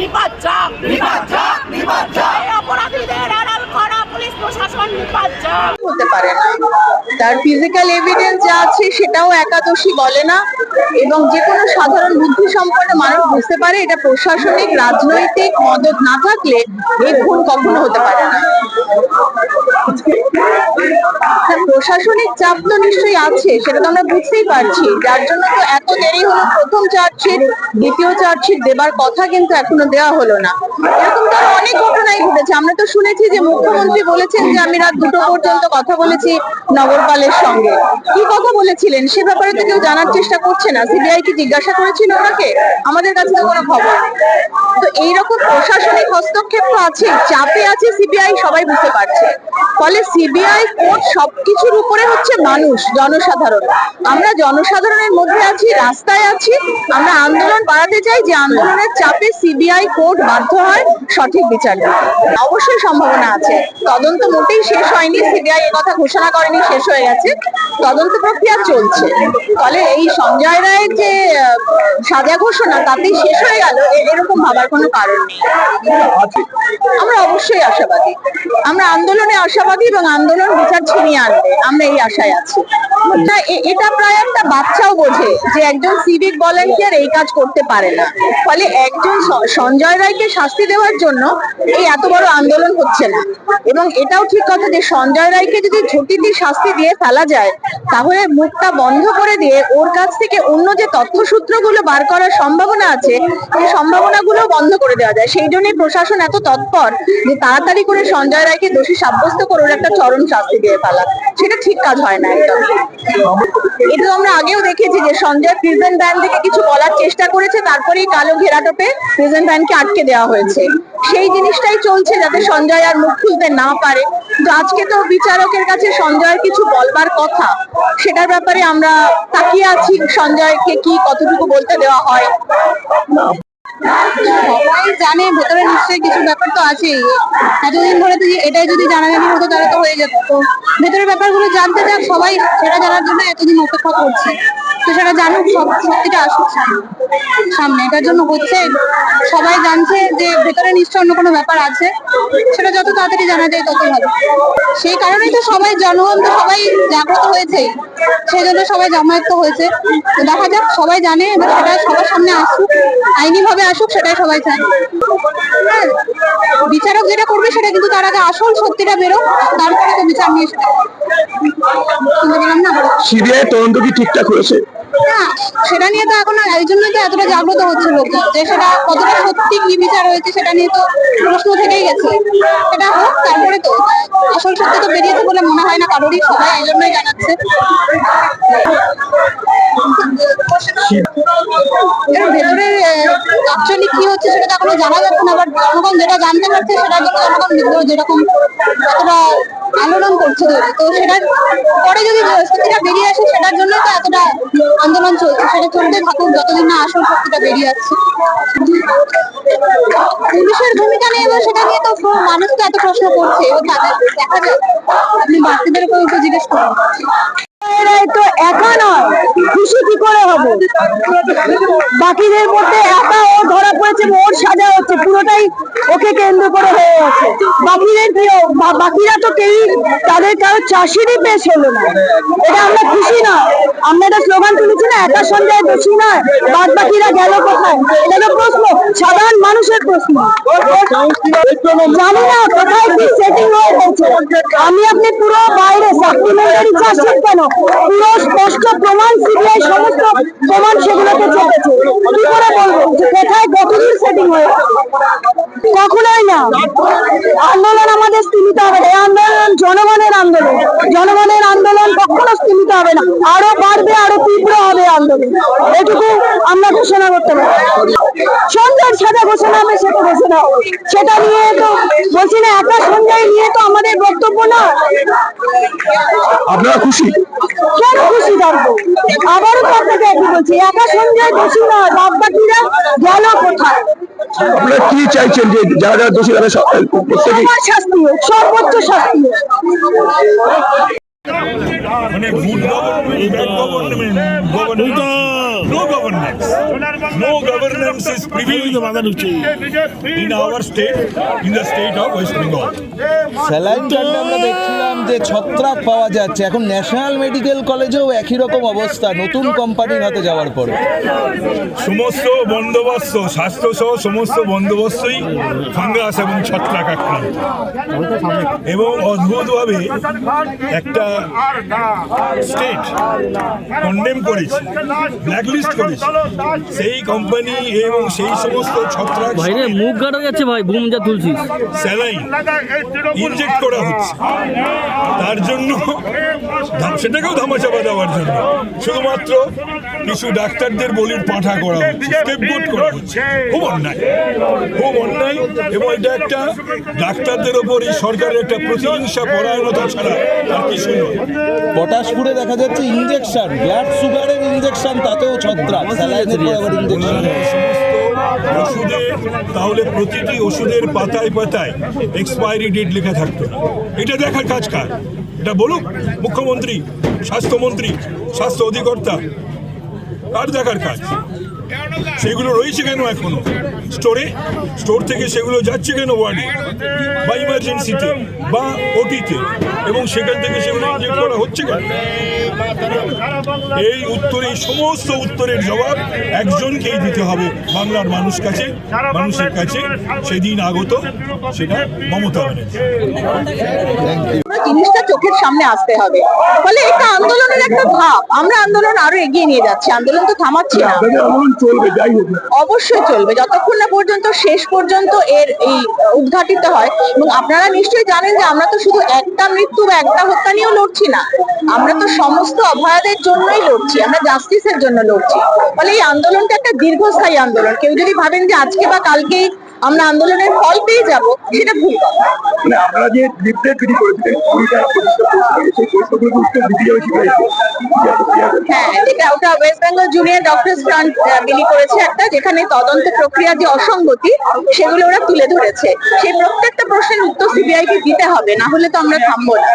নিপাচ্ছাপ নিপাচ্ছাপ, নিপাচ্ছাপ। এই অপরাধীদের আড়াল করা পুলিশ প্রশাসন নিপাচ্ছাপ হতে পারে না। তার ফিজিক্যাল এভিডেন্স যা আছে সেটাও একাদশী বলে না। এবং যে কোনো সাধারণ বুদ্ধি সম্পন্ন মানুষ বুঝতে পারে এটা প্রশাসনিক রাজনৈতিক মদত না থাকলে এই খুন কখনো হতে পারে না। প্রশাসনিক চাপ তো নিশ্চয়ই আছে, সেটা তো আমরা বুঝতেই পারছি। যার জন্য তো এত দেরি হলো প্রথম চার্জশিট, দ্বিতীয় চার্জশিট দেবার কথা কিন্তু এখনও দেওয়া হলো না। এরকম তো অনেক ঘটনাই ঘটেছে। আমরা তো শুনেছি যে মুখ্যমন্ত্রী বলেছেন যে আমি রাত দুটো পর্যন্ত কথা বলেছি নগরপালের সঙ্গে। কি কথা বলেছিলেন? সে ব্যাপারে তো কেউ জানার চেষ্টা করছে না। সিবিআই কি জিজ্ঞাসা করেছিল ওনাকে? আমাদের কাছে তো কোনো খবর। তো এইরকম প্রশাসনিক হস্তক্ষেপ তো আছে চাপে আছে সিবিআই, সবাই বুঝতে পারছে। ফলে সিবিআই কোর্ট সবকিছুর উপরে হচ্ছে মানুষ, জনসাধারণ। আমরা জনসাধারণের মধ্যে আছি, রাস্তায় আছি। আমরা আন্দোলন বাড়াতে চাই যে আন্দোলনের চাপে সিবিআই কোর্ট বাধ্য হয় সঠিক বিচার অবশ্যই সম্ভাবনা আছে। তদন্ত মোটেই শেষ হয়নি সিবিআই কথা ঘোষণা করেনি, শেষ হয়ে গেছে। তদন্ত প্রক্রিয়া চলছে। ফলে এই সঞ্জয় রায়ের যে সাজা ঘোষণা, তাতেই শেষ হয়ে গেল। এরকম ভাবার কোনো কারণ নেই। আমরা অবশ্যই আশাবাদী। আমরা আন্দোলনে আশাবাদী। এবং আন্দোলন বিচার ছিনিয়ে আনবে, আমরা এই আশায় আছি। তা এটা প্রায় একটা বাচ্চাও বোঝে যে একজন সিভিক ভলেন্টিয়ার এই কাজ করতে পারে না। ফলে একজন সঞ্জয় রায়কে শাস্তি দেওয়ার জন্য এই এত বড় আন্দোলন হচ্ছে না। এবং এটাও ঠিক কথা যে সঞ্জয় রায়কে যদি ঝুঁকিতে শাস্তি দিয়ে ফেলা যায়, তাহলে মুখটা বন্ধ করে দিয়ে ওর কাছ থেকে অন্য যে তথ্যসূত্রগুলো বার করার সম্ভাবনা আছে, সেই সম্ভাবনাগুলো বন্ধ করে দেওয়া যায়। সেই জন্যই প্রশাসন এত তৎপর যে তাড়াতাড়ি করে সঞ্জয় রায়কে দোষী সাব্যস্ত করে ওর একটা চরম শাস্তি দিয়ে ফেলা। সেটা ঠিক কাজ হয় না একদম। এটা আমরা আগেও দেখেছি যে সঞ্জয় প্রিজেন্ট ভ্যান থেকে কিছু বলার চেষ্টা করেছে, তারপরেই কালো ঘেরাটোপে প্রিজেন্ট ভ্যানকে আটকে দেওয়া হয়েছে। সেই জিনিসটাই চলছে যাতে সঞ্জয় আর মুখ খুলতে না পারে। কিন্তু আজকে তো বিচারকের কাছে সঞ্জয়ের কিছু বলবার কথা। সেটার ব্যাপারে আমরা তাকিয়ে আছি সঞ্জয়কে কি কতটুকু বলতে দেওয়া হয়। সবাই জানে, ভেতরে নিশ্চয়ই কিছু ব্যাপার তো আছেই। এতদিন ধরে তো এটাই যদি জানাজানি হতো তাহলে তো হয়ে যেত তো ভেতরের ব্যাপারগুলো জানতে চাক সবাই, সেটা জানার জন্য এতদিন অপেক্ষা করছে। সেটা জানুক সব সত্যিটা আসুক সামনে। এটার জন্য হচ্ছে সবাই জানছে যে ভেতরে নিশ্চয় অন্য কোনো ব্যাপার আছে। সেটা যত তাড়াতাড়ি জানা যায় তত ভালো। সেই কারণেই তো সবাই জনগণ তো সবাই জাগ্রত হয়েছে। সেই জন্য সবাই জামায়াত তো হয়েছে। তো দেখা যাক সবাই জানে এবার সেটা সবার সামনে আসুক আইনি ভাবে আসুক সেটাই সবাই চায়। হ্যাঁ, বিচারক যেটা করবে সেটা কিন্তু তার আগে আসল সত্যিটা বেরো তারপরে তো বিচার নিয়ে সেটা সিবিআই তদন্ত কি ঠিকঠাক হয়েছে না সেটা নিয়ে তো এখন এই জন্যই তো এতটা জাগ্রত হচ্ছে লোক, যে সেটা কতটা সত্যি কি বিচার হয়েছে সেটা নিয়ে তো প্রশ্ন থেকেই গেছে। সেটা হোক, তারপরে তো আসল সত্যি তো বেরিয়েছে বলে মনে হয় না কারোরই, সবাই এই জন্যই জানাচ্ছে। এর ভেতরে অ্যাকচুয়ালি কি হচ্ছে সেটা তো এখনও জানা যাচ্ছে না বাট জনগণ যেটা জানতে পারছে সেটা কিন্তু জনগণ বিদ্রোহ যেরকম এতটা আন্দোলন করছে তো সেটার পরে যদি সত্যিটা বেরিয়ে আসে, সেটার জন্য তো এতটা আন্দোলন চলছে। সেটা চলতে থাকুক, যতদিন না আসল সত্যিটা বেরিয়ে আসছে। পুলিশের ভূমিকা নিয়ে এবার সেটা নিয়ে তো মানুষ তো এত প্রশ্ন করছে, এবার তাদের দেখা যাক। আপনি বাকিদের উপর জিজ্ঞেস করুন। একা বাকিদের মধ্যে একা ও ধরা পড়েছে সাজা হচ্ছে, পুরোটাই ওকে কেন্দ্র করে বাকিরা তো তাদের হলো এটা আমরা খুশি না। স্লোগান তুলেছি না, একা সন্ধ্যায় দোষী নয় বাদ বাকিরা গেল কোথায়? প্রশ্ন সাধারণ মানুষের প্রশ্ন। জানি না কোথায় কি সেটিং হয়ে গেছে আমি আপনি পুরো বাইরে সাপ্লিমেন্টারি চাষের কেন? পুরো স্পষ্ট প্রমাণ সিবিআই সমস্ত প্রমাণ সেগুলোকে চেপেছে কি করে বলব? কোথায় কতদূর সেটিং হয়ে? কখনোই না। আন্দোলন আমাদের হবে না। এই আন্দোলন জনগণের আন্দোলন। জনগণের আন্দোলন কখনো হবে না। আরও বাড়বে আরও তীব্র হবে আন্দোলন। এটুকু আমরা ঘোষণা করতে পারি। সন্ধ্যার সাথে ঘোষণা হবে সেটা ঘোষণা হবে সেটা নিয়ে তো বলছি না একা সন্ধ্যায় নিয়ে তো আমাদের বক্তব্য না। আপনারা খুশি? কেন খুশি থাকব? আবারও তো আপনাকে একই বলছি একা সন্ধ্যায় দোষী নয় বাদ বাকিরা গেল কোথায়? আপনারা কি চাইছেন যে যারা যারা দোষী তারা প্রত্যেকেই শাস্তি সর্বোচ্চ শাস্তি মানে good government bad government government no governance is prevalent in our state, in the state of West Bengal. Saline আমরা দেখছিলাম যে ছত্রাক পাওয়া যাচ্ছে। এখন ন্যাশনাল মেডিকেল কলেজেও একই রকম অবস্থা নতুন কোম্পানির হাতে যাওয়ার পরে। সমস্ত বন্দোবস্ত স্বাস্থ্য সহ সমস্ত বন্দোবস্তই ফাঙ্গাস এবং ছত্রাক আক্রান্ত। এবং অদ্ভুতভাবে একটা স্টেট কন্ডেম করেছে ব্ল্যাকলিস্ট করেছে সেই কোম্পানি এবং সেই সমস্ত ছত্রাক ভাই রে মুখ গাড়া যাচ্ছে ভাই বুম যা তুলছিস। স্যালাইন ইনজেক্ট করা হচ্ছে। তার জন্য সেটাকেও ধামাচাপা দেওয়ার জন্য। শুধুমাত্র কিছু ডাক্তারদের বলির পাঠা করা হচ্ছে করা হচ্ছে। খুব অন্যায়। খুব অন্যায় এবং এটা একটা ডাক্তারদের ওপর এই সরকারের একটা প্রতিহিংসা পরায়ণতা ছাড়া আর কিছু নয়। পটাশপুরে দেখা যাচ্ছে ইঞ্জেকশন ব্লাড সুগারের ইঞ্জেকশন তাতেও ছত্রাক ওষুধে তাহলে প্রতিটি ওষুধের পাতায় পাতায় এক্সপায়ারি ডেট লেখা থাকতো না। এটা দেখার কাজ কার? এটা বলুক মুখ্যমন্ত্রী স্বাস্থ্যমন্ত্রী স্বাস্থ্য অধিকর্তা কার দেখার কাজ? সেগুলো রয়েছে কেন। এখনও স্টোরে স্টোর থেকে সেগুলো যাচ্ছে কেন ওয়ার্ডে বা ইমার্জেন্সিতে বা ওটিতে এবং সেখান থেকে সেগুলো ইনজেক্ট করা হচ্ছে কেন? এই উত্তর, এই সমস্ত উত্তরের জবাব একজনকেই দিতে হবে বাংলার মানুষ কাছে, মানুষের কাছে। সেদিন আগত সেটা মমতা জিনিসটা চোখের সামনে আসতে হবে। ফলে এটা আন্দোলনের একটা ধাপ। আমরা আন্দোলন আরও এগিয়ে নিয়ে যাচ্ছি। আন্দোলন তো থামাচ্ছি না। অবশ্যই চলবে। যতক্ষণ না পর্যন্ত শেষ পর্যন্ত এর এই উদ্ঘাটিত হয় এবং আপনারা নিশ্চয়ই জানেন যে আমরা তো শুধু একটা মৃত্যু বা একটা হত্যা নিয়েও লড়ছি না। আমরা তো সমস্ত অভয়াদের জন্যই লড়ছি। আমরা জাস্টিসের জন্য লড়ছি। ফলে এই আন্দোলনটা একটা দীর্ঘস্থায়ী আন্দোলন। কেউ যদি ভাবেন যে আজকে বা কালকেই আমরা আন্দোলনের ফল পেয়ে যাব সেটা ভুল কথা। মানে আপনারা যে লিফলেট বিলি করেছিলেন কুড়িটা সেই প্রশ্নগুলো উত্তর দিতে যাবে হ্যাঁ যেটা ওটা ওয়েস্ট বেঙ্গল জুনিয়র ফ্রন্ট বিলি করেছে একটা যেখানে তদন্ত প্রক্রিয়া যে অসঙ্গতি সেগুলো ওরা তুলে ধরেছে। সেই প্রত্যেকটা প্রশ্নের উত্তর সিবিআই কে দিতে হবে না হলে তো আমরা থামবো না।